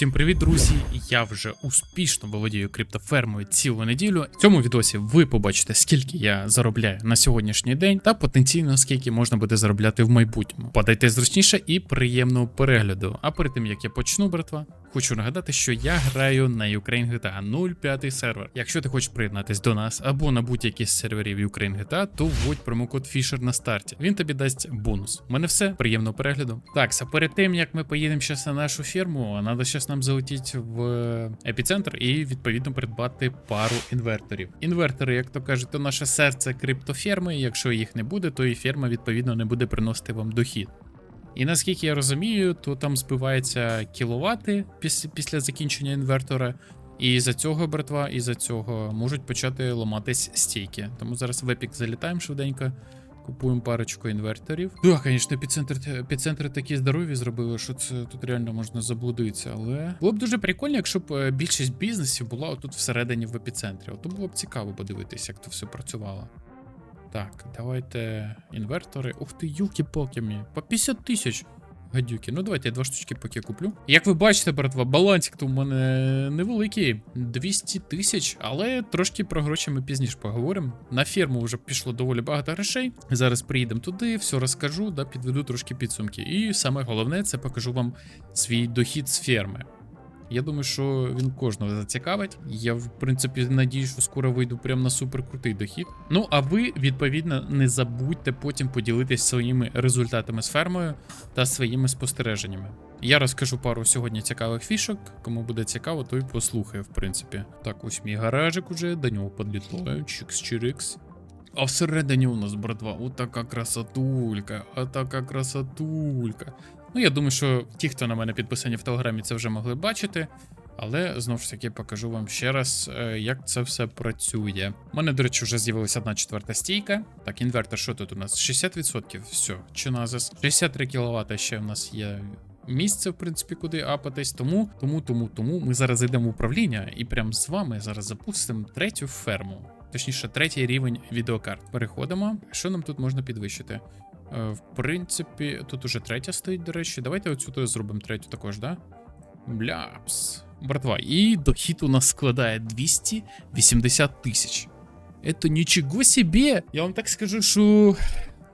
Всім привіт, друзі! Я вже успішно володію криптофермою цілу неділю. В цьому відосі ви побачите, скільки я заробляю на сьогоднішній день, та потенційно скільки можна буде заробляти в майбутньому. Подайте зручніше і приємного перегляду. А перед тим як я почну, братва, хочу нагадати, що я граю на Ukraine GTA 05 сервер. Якщо ти хочеш приєднатись до нас або на будь-який з серверів Ukraine GTA, то вводь промокод Fisher на старті. Він тобі дасть бонус. У мене все. Приємного перегляду. Так, а перед тим як ми поїдемо зараз на нашу ферму, треба зараз нам залетіти в епіцентр і відповідно придбати пару інверторів. Інвертори, як то кажуть, то наше серце криптоферми. Якщо їх не буде, то і ферма відповідно не буде приносити вам дохід. І наскільки я розумію, то там збиваються кіловати після, після закінчення інвертора. І за цього, братва, і за цього можуть почати ламатись стійки. Тому зараз в Epic залітаємо швиденько, купуємо парочку інверторів. Так, звісно, епіцентр, епіцентри такі здорові зробили, що це тут реально можна заблудитися. Але було б дуже прикольно, якщо б е, більшість бізнесів була отут всередині в епіцентрі. От то було б цікаво подивитися, як то все працювало. Так, давайте інвертори. Ух ти, юлки-палки мені. По 50 тисяч. Гадюки. Ну давайте я два штучки поки куплю. Як ви бачите, братва, балансик то у мене невеликий. 200 тисяч, але трошки про гроші ми пізніше поговоримо. На ферму вже пішло доволі багато грошей. Зараз приїдемо туди, все розкажу, да, підведу трошки підсумки. І саме головне, це покажу вам свій дохід з ферми. Я думаю, що він кожного зацікавить. Я, в принципі, надію, що скоро вийду прямо на суперкрутий дохід. Ну, а ви, відповідно, не забудьте потім поділитись своїми результатами з фермою та своїми спостереженнями. Я розкажу пару сьогодні цікавих фішок. Кому буде цікаво, той послухає, в принципі. Так, ось мій гаражик уже, до нього підлітаю. Чикс-чирикс. А всередині у нас, братва, отака красотулька, отака красотулька. Ну, я думаю, що ті, хто на мене підписані в телеграмі, це вже могли бачити. Але знову ж таки покажу вам ще раз, е, як це все працює. У мене, до речі, вже з'явилася одна четверта стійка. Так, інвертор, що тут у нас? 60%. Все, чиназис. 63 кВт ще в нас є. Місце, в принципі, куди апатись. Тому, тому, тому, тому ми зараз йдемо в управління і прямо з вами зараз запустимо третю ферму. Точніше, третій рівень відеокарт. Переходимо. Що нам тут можна підвищити? Е, В принципі, тут уже третя стоїть, до речі. Давайте оцю зробимо третю також, да? Бляпс. Братва, і дохід у нас складає 280 тисяч. Це нічого собі! Я вам так скажу, що.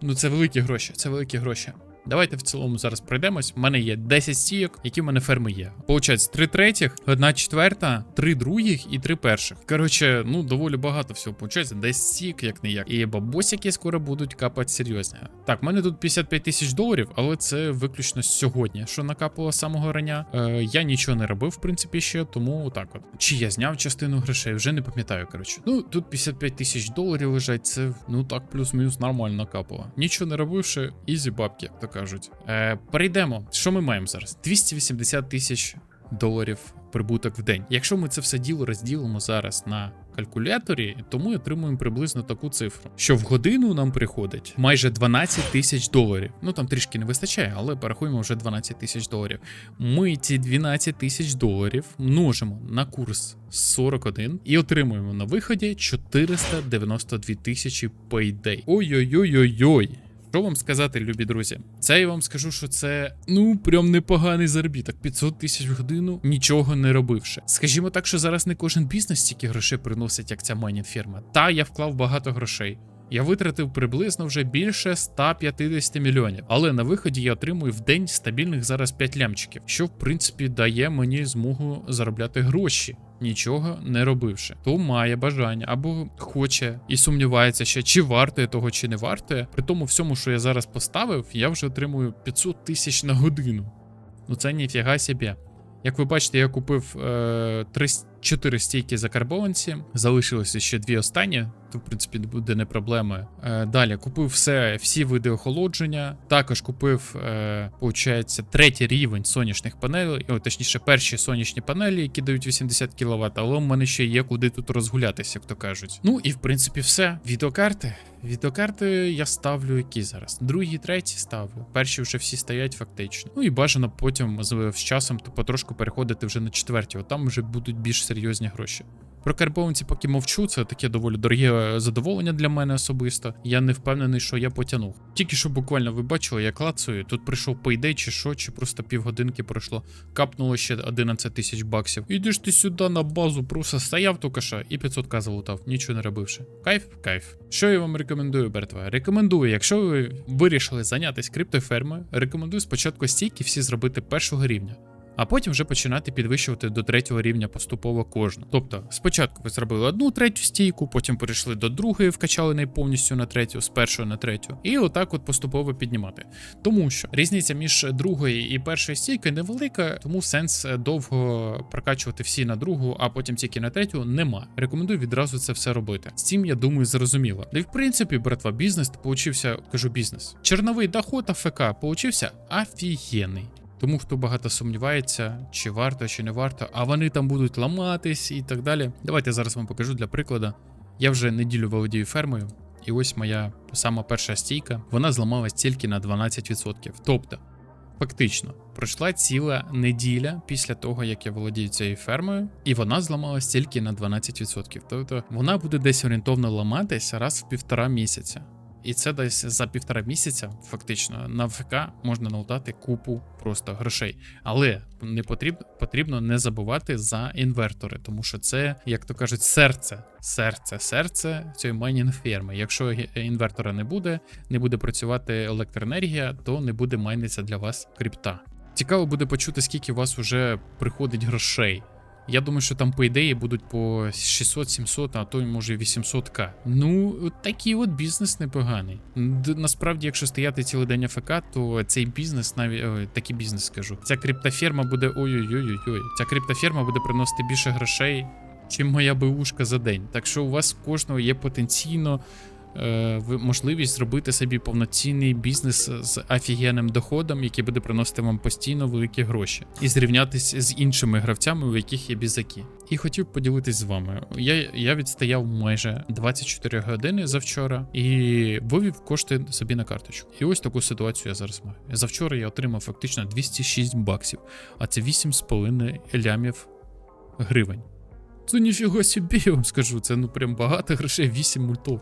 Ну, це великі гроші, це великі гроші. Давайте в цілому зараз пройдемось. У мене є 10 стійок, які в мене ферми є. Получається, 3 третіх, 1 четверта, 3 других і 3 перших. Коротше, ну доволі багато всього. Получається, 10 стійок, як не як. І бабосики скоро будуть капати серйозні. Так, в мене тут 55 тисяч доларів, але це виключно сьогодні, що накапало самого рання. Е, я нічого не робив, в принципі, ще, тому отак от. Чи я зняв частину грошей, вже не пам'ятаю. Коротше. Ну, тут 55 тисяч доларів лежать, це ну так, плюс-мінус нормально накапало. Нічого не робивши, ізі бабки, так кажуть. Е, перейдемо. Що ми маємо зараз? 280 тисяч доларів прибуток в день. Якщо ми це все діло розділимо зараз на калькуляторі, то ми отримуємо приблизно таку цифру, що в годину нам приходить майже 12 тисяч доларів. Ну там трішки не вистачає, але порахуємо вже 12 тисяч доларів. Ми ці 12 тисяч доларів множимо на курс 41 і отримуємо на виході 492 тисячі payday. Ой-ой-ой-ой-ой. Що вам сказати, любі друзі? Це я вам скажу, що це ну прям непоганий заробіток. 500 тисяч в годину, нічого не робивши. Скажімо так, що зараз не кожен бізнес стільки грошей приносить, як ця майнінг фірма. Та я вклав багато грошей. Я витратив приблизно вже більше 150 мільйонів, але на виході я отримую в день стабільних зараз 5 лямчиків, що в принципі дає мені змогу заробляти гроші. Нічого не робивши, то має бажання або хоче і сумнівається ще, чи вартує того, чи не вартує. При тому всьому, що я зараз поставив, я вже отримую 500 тисяч на годину. Ну це ніфіга собі. Як ви бачите, я купив е, 3, 4 стійки закарбованці, залишилося ще дві останні, в принципі буде не проблема. Е, далі купив все, всі види охолодження. Також купив, е, получається, третій рівень сонячних панелей, о, точніше, перші сонячні панелі, які дають 80 кВт, але в мене ще є куди тут розгулятися, як то кажуть. Ну і в принципі все. Відеокарти. Відеокарти я ставлю які зараз. Другі, треті ставлю. Перші вже всі стоять фактично. Ну і бажано потім з, з часом то потрошку переходити вже на четверті, от там вже будуть більш серйозні гроші. Про карбованці поки мовчу, це таке доволі дороге задоволення для мене особисто. Я не впевнений, що я потягнув. Тільки що буквально ви бачили, я клацаю, тут прийшов пейдей чи що, чи просто півгодинки пройшло. Капнуло ще 11 тисяч баксів. Ідеш ти сюди на базу, просто стояв що і 500к залутав, нічого не робивши. Кайф, кайф. Що я вам рекомендую, Бертва? Рекомендую, якщо ви вирішили зайнятися криптофермою, рекомендую спочатку стійки всі зробити першого рівня. А потім вже починати підвищувати до третього рівня поступово кожну. Тобто, спочатку ви зробили одну третю стійку, потім перейшли до другої, вкачали неї повністю на третю, з першої на третю, і отак от поступово піднімати. Тому що різниця між другою і першою стійкою невелика, тому сенс довго прокачувати всі на другу, а потім тільки на третю нема. Рекомендую відразу це все робити. З цим я думаю, зрозуміло. Й в принципі, братва, бізнес получився, кажу бізнес. Черновий доход АФК получився офігенний. Тому хто багато сумнівається, чи варто, чи не варто, а вони там будуть ламатись і так далі. Давайте зараз вам покажу для прикладу. Я вже неділю володію фермою, і ось моя сама перша стійка, вона зламалась тільки на 12%. Тобто, фактично, пройшла ціла неділя після того, як я володію цією фермою, і вона зламалась тільки на 12%. Тобто вона буде десь орієнтовно ламатись раз в півтора місяця. І це десь за півтора місяця, фактично, на ВК можна налутати купу просто грошей. Але не потрібно потрібно не забувати за інвертори, тому що це, як то кажуть, серце, серце, серце цієї майнінг ферми. Якщо інвертора не буде, не буде працювати електроенергія, то не буде майнитися для вас крипта. Цікаво буде почути, скільки у вас вже приходить грошей. Я думаю, що там по ідеї будуть по 600-700, а то може 800к. Ну, такий от бізнес непоганий. Насправді, якщо стояти цілий день АФК, то цей бізнес, навіть ой, такий бізнес скажу. Ця криптоферма буде ой-ой-ой-ой. Ця криптоферма буде приносити більше грошей, чим моя БУшка за день. Так що у вас кожного є потенційно. Е, Можливість зробити собі повноцінний бізнес з офігенним доходом, який буде приносити вам постійно великі гроші, і зрівнятися з іншими гравцями, у яких є бізаки. І хотів поділитись з вами. Я, я відстояв майже 24 години завчора і вивів кошти собі на карточку. І ось таку ситуацію я зараз маю. Завчора я отримав фактично 206 баксів, а це 8,5 лямів гривень. Це ніфіга собі, я вам скажу. Це ну прям багато грошей, 8 мультов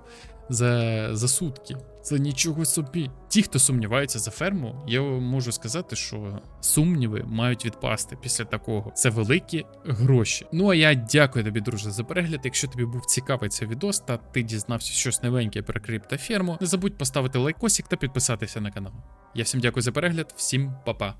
за, за сутки. Це нічого собі. Ті, хто сумнівається за ферму, я можу сказати, що сумніви мають відпасти після такого. Це великі гроші. Ну а я дякую тобі, друже, за перегляд. Якщо тобі був цікавий цей відос, та ти дізнався щось новеньке про криптоферму, не забудь поставити лайкосик та підписатися на канал. Я всім дякую за перегляд, всім па-па.